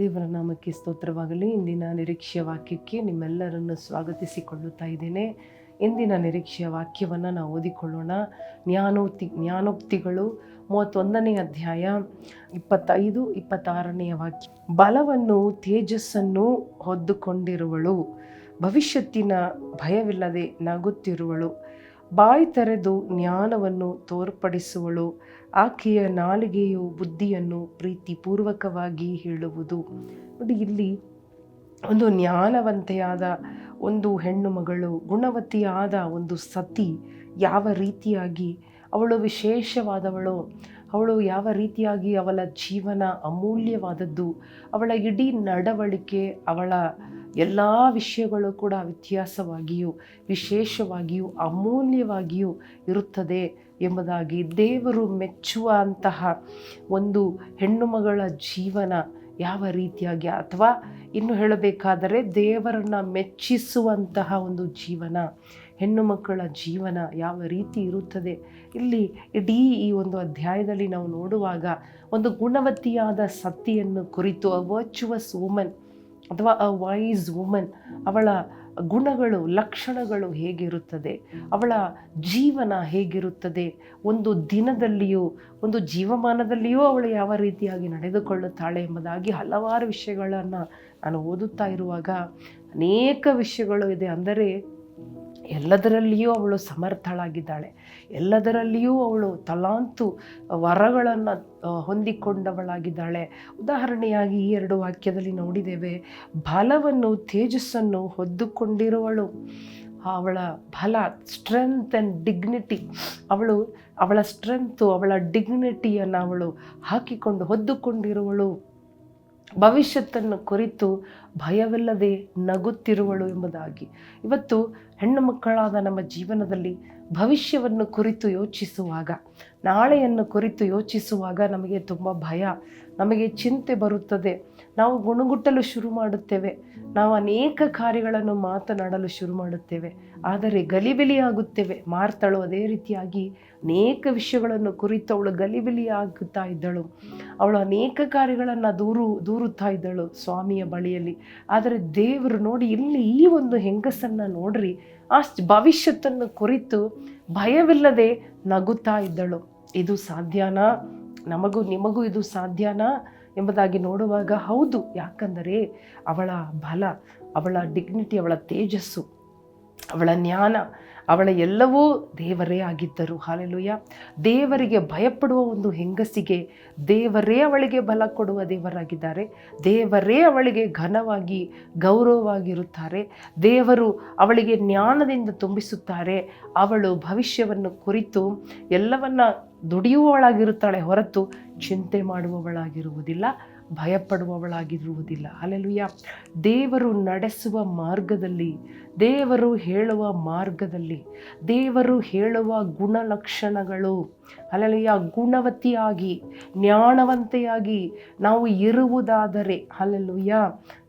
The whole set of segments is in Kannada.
ದೇವರ ನಾಮಕ್ಕೆ ಸ್ತೋತ್ರವಾಗಲಿ. ಇಂದಿನ ನಿರೀಕ್ಷೆಯ ವಾಕ್ಯಕ್ಕೆ ನಿಮ್ಮೆಲ್ಲರನ್ನು ಸ್ವಾಗತಿಸಿಕೊಳ್ಳುತ್ತಾ ಇದ್ದೇನೆ. ಇಂದಿನ ನಿರೀಕ್ಷೆಯ ವಾಕ್ಯವನ್ನು ನಾವು ಓದಿಕೊಳ್ಳೋಣ. ಜ್ಞಾನೋಕ್ತಿ, ಜ್ಞಾನೋಕ್ತಿಗಳು, ಮೂವತ್ತೊಂದನೇ ಅಧ್ಯಾಯ, ಇಪ್ಪತ್ತೈದು ಇಪ್ಪತ್ತಾರನೆಯ ವಾಕ್ಯ. ಬಲವನ್ನು, ತೇಜಸ್ಸನ್ನು ಹೊದ್ದುಕೊಂಡಿರುವಳು. ಭವಿಷ್ಯತ್ತಿನ ಭಯವಿಲ್ಲದೆ ನಗುತ್ತಿರುವಳು. ಬಾಯಿ ತೆರೆದು ಜ್ಞಾನವನ್ನು ತೋರ್ಪಡಿಸುವಳು. ಆಕೆಯ ನಾಲಿಗೆಯು ಬುದ್ಧಿಯನ್ನು ಪ್ರೀತಿಪೂರ್ವಕವಾಗಿ ಹೇಳುವುದು. ನೋಡಿ, ಇಲ್ಲಿ ಒಂದು ಜ್ಞಾನವಂತೆಯಾದ ಒಂದು ಹೆಣ್ಣು ಮಗಳು, ಗುಣವತಿಯಾದ ಒಂದು ಸತಿ ಯಾವ ರೀತಿಯಾಗಿ ಅವಳು ವಿಶೇಷವಾದವಳು, ಅವಳು ಯಾವ ರೀತಿಯಾಗಿ ಅವಳ ಜೀವನ ಅಮೂಲ್ಯವಾದದ್ದು, ಅವಳ ಇಡೀ ನಡವಳಿಕೆ ಅವಳ ಎಲ್ಲ ವಿಷಯಗಳು ಕೂಡ ವ್ಯತ್ಯಾಸವಾಗಿಯೂ ವಿಶೇಷವಾಗಿಯೂ ಅಮೂಲ್ಯವಾಗಿಯೂ ಇರುತ್ತದೆ ಎಂಬುದಾಗಿ ದೇವರು ಮೆಚ್ಚುವಂತಹ ಒಂದು ಹೆಣ್ಣು ಮಗಳ ಜೀವನ ಯಾವ ರೀತಿಯಾಗಿ ಅಥವಾ ಇನ್ನು ಹೇಳಬೇಕಾದರೆ ದೇವರನ್ನು ಮೆಚ್ಚಿಸುವಂತಹ ಒಂದು ಜೀವನ ಹೆಣ್ಣು ಮಕ್ಕಳ ಜೀವನ ಯಾವ ರೀತಿ ಇರುತ್ತದೆ. ಇಲ್ಲಿ ಇಡೀ ಈ ಒಂದು ಅಧ್ಯಾಯದಲ್ಲಿ ನಾವು ನೋಡುವಾಗ ಒಂದು ಗುಣವತಿಯಾದ ಸತಿಯನ್ನು ಕುರಿತು ಅ ವರ್ಚುವಸ್ ವುಮನ್ ಅಥವಾ ಅ ವೈಸ್ ವುಮನ್ ಅವಳ ಗುಣಗಳು, ಲಕ್ಷಣಗಳು ಹೇಗಿರುತ್ತದೆ, ಅವಳ ಜೀವನ ಹೇಗಿರುತ್ತದೆ, ಒಂದು ದಿನದಲ್ಲಿಯೂ, ಒಂದು ಜೀವಮಾನದಲ್ಲಿಯೂ ಅವಳು ಯಾವ ರೀತಿಯಾಗಿ ನಡೆದುಕೊಳ್ಳುತ್ತಾಳೆ ಎಂಬುದಾಗಿ ಹಲವಾರು ವಿಷಯಗಳನ್ನು ನಾನು ಓದುತ್ತಾ ಇರುವಾಗ ಅನೇಕ ವಿಷಯಗಳು ಇದೆ. ಅಂದರೆ ಎಲ್ಲದರಲ್ಲಿಯೂ ಅವಳು ಸಮರ್ಥಳಾಗಿದ್ದಾಳೆ. ಎಲ್ಲದರಲ್ಲಿಯೂ ಅವಳು ತಲಾಂತು ವರಗಳನ್ನು ಹೊಂದಿಕೊಂಡವಳಾಗಿದ್ದಾಳೆ. ಉದಾಹರಣೆಯಾಗಿ ಈ ಎರಡು ವಾಕ್ಯದಲ್ಲಿ ನೋಡಿದ್ದೇವೆ, ಬಲವನ್ನು, ತೇಜಸ್ಸನ್ನು ಹೊದ್ದುಕೊಂಡಿರುವಳು. ಅವಳ ಬಲ ಸ್ಟ್ರೆಂತ್ ಆ್ಯಂಡ್ ಡಿಗ್ನಿಟಿ ಅವಳು ಅವಳ ಸ್ಟ್ರೆಂತು ಅವಳ ಡಿಗ್ನಿಟಿಯನ್ನು ಅವಳು ಹಾಕಿಕೊಂಡು ಹೊದ್ದುಕೊಂಡಿರುವಳು. ಭವಿಷ್ಯತ್ತನ್ನು ಕುರಿತು ಭಯವಿಲ್ಲದೆ ನಗುತ್ತಿರುವಳು ಎಂಬುದಾಗಿ. ಇವತ್ತು ಹೆಣ್ಣು ಮಕ್ಕಳಾದ ನಮ್ಮ ಜೀವನದಲ್ಲಿ ಭವಿಷ್ಯವನ್ನು ಕುರಿತು ಯೋಚಿಸುವಾಗ, ನಾಳೆಯನ್ನು ಕುರಿತು ಯೋಚಿಸುವಾಗ ನಮಗೆ ತುಂಬ ಭಯ, ನಮಗೆ ಚಿಂತೆ ಬರುತ್ತದೆ. ನಾವು ಗುಣಗುಟ್ಟಲು ಶುರು ಮಾಡುತ್ತೇವೆ. ನಾವು ಅನೇಕ ಕಾರ್ಯಗಳನ್ನು ಮಾತನಾಡಲು ಶುರು ಮಾಡುತ್ತೇವೆ. ಆದರೆ ಗಲಿಬಿಲಿಯಾಗುತ್ತೇವೆ. ಮಾರ್ತಳು ಅದೇ ರೀತಿಯಾಗಿ ಅನೇಕ ವಿಷಯಗಳನ್ನು ಕುರಿತು ಅವಳು ಗಲಿಬಿಲಿಯಾಗುತ್ತಾ ಇದ್ದಳು. ಅವಳು ಅನೇಕ ಕಾರ್ಯಗಳನ್ನು ದೂರು, ದೂರುತ್ತಾ ಇದ್ದಳು ಸ್ವಾಮಿಯ ಬಳಿಯಲ್ಲಿ. ಆದರೆ ದೇವರು ನೋಡಿ ಇಲ್ಲಿ ಈ ಒಂದು ಹೆಂಗಸನ್ನು ನೋಡ್ರಿ, ಆ ಭವಿಷ್ಯತನ್ನು ಕುರಿತು ಭಯವಿಲ್ಲದೆ ನಗುತ್ತಾ ಇದ್ದಳು. ಇದು ಸಾಧ್ಯನಾ? ನಮಗೂ ನಿಮಗೂ ಇದು ಸಾಧ್ಯನಾ? ಎಂಬುದಾಗಿ ನೋಡುವಾಗ ಹೌದು, ಯಾಕಂದರೆ ಅವಳ ಬಲ, ಅವಳ ಡಿಗ್ನಿಟಿ ಅವಳ ತೇಜಸ್ಸು, ಅವಳ ಜ್ಞಾನ ಅವಳ ಎಲ್ಲವೂ ದೇವರೇ ಆಗಿದ್ದರು. ಹಾಲೆಲುಯ್ಯ ದೇವರಿಗೆ ಭಯಪಡುವ ಒಂದು ಹೆಂಗಸಿಗೆ ದೇವರೇ ಅವಳಿಗೆ ಬಲ ಕೊಡುವ ದೇವರಾಗಿದ್ದಾರೆ. ದೇವರೇ ಅವಳಿಗೆ ಘನವಾಗಿ, ಗೌರವವಾಗಿರುತ್ತಾರೆ. ದೇವರು ಅವಳಿಗೆ ಜ್ಞಾನದಿಂದ ತುಂಬಿಸುತ್ತಾರೆ. ಅವಳು ಭವಿಷ್ಯವನ್ನು ಕುರಿತು ಎಲ್ಲವನ್ನ ದುಡಿಯುವವಳಾಗಿರುತ್ತಾಳೆ ಹೊರತು ಚಿಂತೆ ಮಾಡುವವಳಾಗಿರುವುದಿಲ್ಲ. ಭಯಪಡುವವಳಾಗಿರುವುದಿಲ್ಲ. ಅಲ್ಲೆಲುಯ್ಯ ದೇವರು ನಡೆಸುವ ಮಾರ್ಗದಲ್ಲಿ, ದೇವರು ಹೇಳುವ ಮಾರ್ಗದಲ್ಲಿ, ದೇವರು ಹೇಳುವ ಗುಣಲಕ್ಷಣಗಳು ಅಲ್ಲೆಲುಯ್ಯ ಗುಣವತಿಯಾಗಿ, ಜ್ಞಾನವಂತೆಯಾಗಿ ನಾವು ಇರುವುದಾದರೆ ಅಲ್ಲೆಲುಯ್ಯ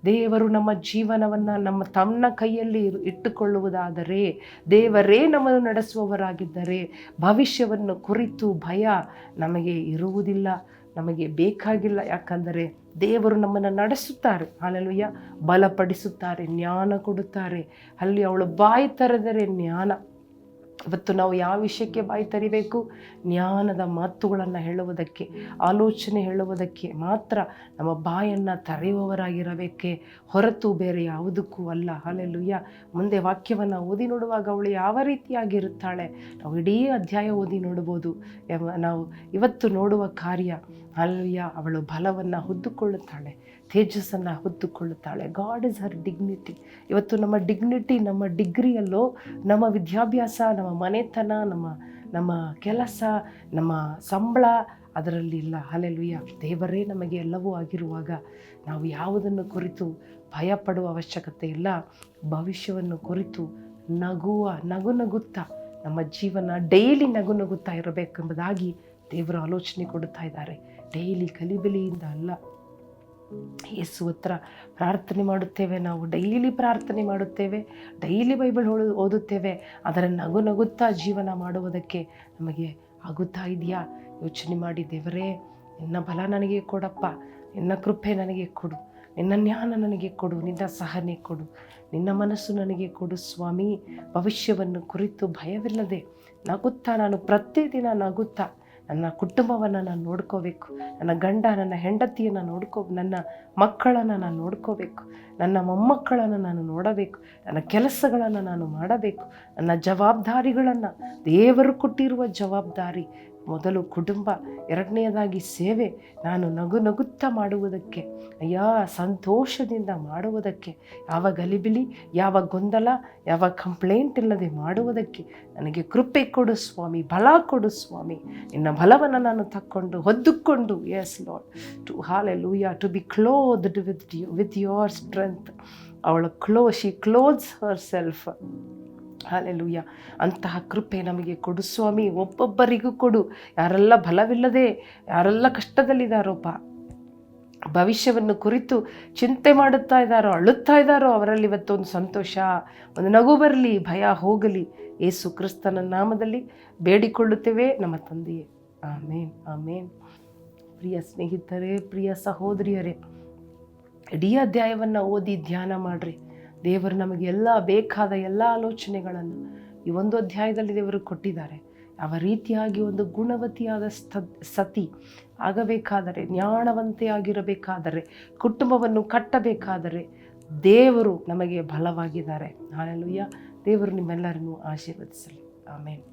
ದೇವರು ನಮ್ಮ ಜೀವನವನ್ನು ನಮ್ಮ ತನ್ನ ಕೈಯಲ್ಲಿ ಇಟ್ಟುಕೊಳ್ಳುವುದಾದರೆ, ದೇವರೇ ನಮ್ಮನ್ನು ನಡೆಸುವವರಾಗಿದ್ದರೆ, ಭವಿಷ್ಯವನ್ನು ಕುರಿತು ಭಯ ನಮಗೆ ಇರುವುದಿಲ್ಲ. ನಮಗೆ ಬೇಕಾಗಿಲ್ಲ. ಯಾಕಂದರೆ ದೇವರು ನಮ್ಮನ್ನು ನಡೆಸುತ್ತಾರೆ. ಅಲ್ಲೆಲುಯ್ಯ ಬಲಪಡಿಸುತ್ತಾರೆ. ಜ್ಞಾನ ಕೊಡುತ್ತಾರೆ. ಅಲ್ಲಿ ಅವಳು ಬಾಯಿ ತರದರೆ ಜ್ಞಾನ. ಇವತ್ತು ನಾವು ಯಾವ ವಿಷಯಕ್ಕೆ ಬಾಯಿ ತರಿಬೇಕು ಜ್ಞಾನದ ಮಾತುಗಳನ್ನು ಹೇಳುವುದಕ್ಕೆ, ಆಲೋಚನೆ ಹೇಳುವುದಕ್ಕೆ ಮಾತ್ರ ನಮ್ಮ ಬಾಯನ್ನು ತರೆಯುವವರಾಗಿರಬೇಕೆ ಹೊರತು ಬೇರೆ ಯಾವುದಕ್ಕೂ ಅಲ್ಲ. ಹಾಲೆಲ್ಲುಯ್ಯ ಮುಂದೆ ವಾಕ್ಯವನ್ನು ಓದಿ ನೋಡುವಾಗ ಅವಳು ಯಾವ ರೀತಿಯಾಗಿರುತ್ತಾಳೆ? ನಾವು ಇಡೀ ಅಧ್ಯಾಯ ಓದಿ ನೋಡ್ಬೋದು. ನಾವು ಇವತ್ತು ನೋಡುವ ಕಾರ್ಯ ಅಲ್ಲಯ್ಯ ಅವಳು ಬಲವನ್ನು ಹೊದ್ದುಕೊಳ್ಳುತ್ತಾಳೆ, ತೇಜಸ್ಸನ್ನು ಹೊದ್ದುಕೊಳ್ಳುತ್ತಾಳೆ. ಗಾಡ್ ಇಸ್ ಹರ್ ಡಿಗ್ನಿಟಿ ಇವತ್ತು ನಮ್ಮ ಡಿಗ್ನಿಟಿ ನಮ್ಮ ಡಿಗ್ರಿಯಲ್ಲೋ ನಮ್ಮ ವಿದ್ಯಾಭ್ಯಾಸ, ನಮ್ಮ ಮನೆತನ, ನಮ್ಮ ನಮ್ಮ ಕೆಲಸ, ನಮ್ಮ ಸಂಬಳ, ಅದರಲ್ಲಿ ಇಲ್ಲ. ಅಲ್ಲೆಲುಯ್ಯ ದೇವರೇ ನಮಗೆ ಎಲ್ಲವೂ ಆಗಿರುವಾಗ ನಾವು ಯಾವುದನ್ನು ಕುರಿತು ಭಯಪಡುವ ಅವಶ್ಯಕತೆ ಇಲ್ಲ. ಭವಿಷ್ಯವನ್ನು ಕುರಿತು ನಗುವ, ನಗು ನಗುತ್ತಾ, ನಮ್ಮ ಜೀವನ ಡೈಲಿ ನಗು ನಗುತ್ತಾ ಇರಬೇಕೆಂಬುದಾಗಿ ದೇವರು ಆಲೋಚನೆ ಕೊಡುತ್ತಾ ಇದ್ದಾರೆ. ಡೈಲಿ ಕಲಿಬಲಿಯಿಂದ ಅಲ್ಲ. ಯೇಸು ಹತ್ರ ಪ್ರಾರ್ಥನೆ ಮಾಡುತ್ತೇವೆ, ನಾವು ಡೈಲಿ ಪ್ರಾರ್ಥನೆ ಮಾಡುತ್ತೇವೆ, ಡೈಲಿ ಬೈಬಲ್ ಓದುತ್ತೇವೆ ಅದರ ನಗು ನಗುತ್ತಾ ಜೀವನ ಮಾಡುವುದಕ್ಕೆ ನಮಗೆ ಆಗುತ್ತಾ ಇದೆಯಾ? ಯೋಚನೆ ಮಾಡಿ, ದೇವರೇ, ನಿನ್ನ ಬಲ ನನಗೆ ಕೊಡಪ್ಪ, ನಿನ್ನ ಕೃಪೆ ನನಗೆ ಕೊಡು, ನಿನ್ನ ಜ್ಞಾನ ನನಗೆ ಕೊಡು, ನಿನ್ನ ಸಹನೆ ಕೊಡು, ನಿನ್ನ ಮನಸ್ಸು ನನಗೆ ಕೊಡು, ಸ್ವಾಮಿ. ಭವಿಷ್ಯವನ್ನು ಕುರಿತು ಭಯವಿಲ್ಲದೆ ನಗುತ್ತಾ, ನಾನು ಪ್ರತಿದಿನ ನಗುತ್ತಾ ನನ್ನ ಕುಟುಂಬವನ್ನು ನಾನು ನೋಡ್ಕೋಬೇಕು. ನನ್ನ ಗಂಡ, ನನ್ನ ಹೆಂಡತಿಯನ್ನು ನೋಡ್ಕೋ ನನ್ನ ಮಕ್ಕಳನ್ನು ನಾನು ನೋಡ್ಕೋಬೇಕು. ನನ್ನ ಮೊಮ್ಮಕ್ಕಳನ್ನು ನಾನು ನೋಡಬೇಕು. ನನ್ನ ಕೆಲಸಗಳನ್ನು ನಾನು ಮಾಡಬೇಕು. ನನ್ನ ಜವಾಬ್ದಾರಿಗಳನ್ನು ದೇವರು ಕೊಟ್ಟಿರುವ ಜವಾಬ್ದಾರಿ ಮೊದಲು ಕುಟುಂಬ ಎರಡನೆಯದಾಗಿ ಸೇವೆ. ನಾನು ನಗು ನಗುತ್ತಾ ಮಾಡುವುದಕ್ಕೆ, ಅಯ್ಯ, ಸಂತೋಷದಿಂದ ಮಾಡುವುದಕ್ಕೆ, ಯಾವ ಗಲಿಬಿಲಿ, ಯಾವ ಗೊಂದಲ, ಯಾವ ಕಂಪ್ಲೇಂಟ್ ಇಲ್ಲದೆ ಮಾಡುವುದಕ್ಕೆ ನನಗೆ ಕೃಪೆ ಕೊಡು ಸ್ವಾಮಿ, ಬಲ ಕೊಡು ಸ್ವಾಮಿ. ನಿನ್ನ ಬಲವನ್ನು ನಾನು ತಕ್ಕೊಂಡು, ಹೊದ್ದುಕೊಂಡು yes Lord to hallelujah to be clothed with with your strength ಅವಳ ಕ್ಲೋ she clothes herself hallelujah ಅಂತಹ ಕೃಪೆ ನಮಗೆ ಕೊಡು ಸ್ವಾಮಿ, ಒಬ್ಬೊಬ್ಬರಿಗೂ ಕೊಡು. ಯಾರೆಲ್ಲ ಬಲವಿಲ್ಲದೆ, ಯಾರೆಲ್ಲ ಕಷ್ಟದಲ್ಲಿದ್ದಾರೋಪ್ಪ ಭವಿಷ್ಯವನ್ನು ಕುರಿತು ಚಿಂತೆ ಮಾಡುತ್ತಾ ಇದ್ದಾರೋ, ಅಳುತ್ತಾ ಇದ್ದಾರೋ, ಅವರಲ್ಲಿ ಇವತ್ತೊಂದು ಸಂತೋಷ. ಒಂದು ನಗು ಬರಲಿ, ಭಯ ಹೋಗಲಿ. ಏಸು ಕ್ರಿಸ್ತನ ನಾಮದಲ್ಲಿ ಬೇಡಿಕೊಳ್ಳುತ್ತೇವೆ ನಮ್ಮ ತಂದೆಯೇ. ಆಮೇನ್ ಆಮೇನ್. ಪ್ರಿಯ ಸ್ನೇಹಿತರೇ, ಪ್ರಿಯ ಸಹೋದರಿಯರೇ, ಇಡೀ ಅಧ್ಯಾಯವನ್ನು ಓದಿ ಧ್ಯಾನ ಮಾಡಿರಿ. ದೇವರು ನಮಗೆ ಎಲ್ಲ ಬೇಕಾದ ಎಲ್ಲ ಆಲೋಚನೆಗಳನ್ನು ಈ ಒಂದು ಅಧ್ಯಾಯದಲ್ಲಿ ದೇವರು ಕೊಟ್ಟಿದ್ದಾರೆ. ಯಾವ ರೀತಿಯಾಗಿ ಒಂದು ಗುಣವತಿಯಾದ ಸತಿ ಆಗಬೇಕಾದರೆ ಜ್ಞಾನವಂತೆಯಾಗಿರಬೇಕಾದರೆ ಕುಟುಂಬವನ್ನು ಕಟ್ಟಬೇಕಾದರೆ ದೇವರು ನಮಗೆ ಬಲವಾಗಿದ್ದಾರೆ. ಹಾಲೆಲುಯ್ಯ. ದೇವರು ನಿಮ್ಮೆಲ್ಲರನ್ನು ಆಶೀರ್ವದಿಸಲಿ. ಆಮೇಲೆ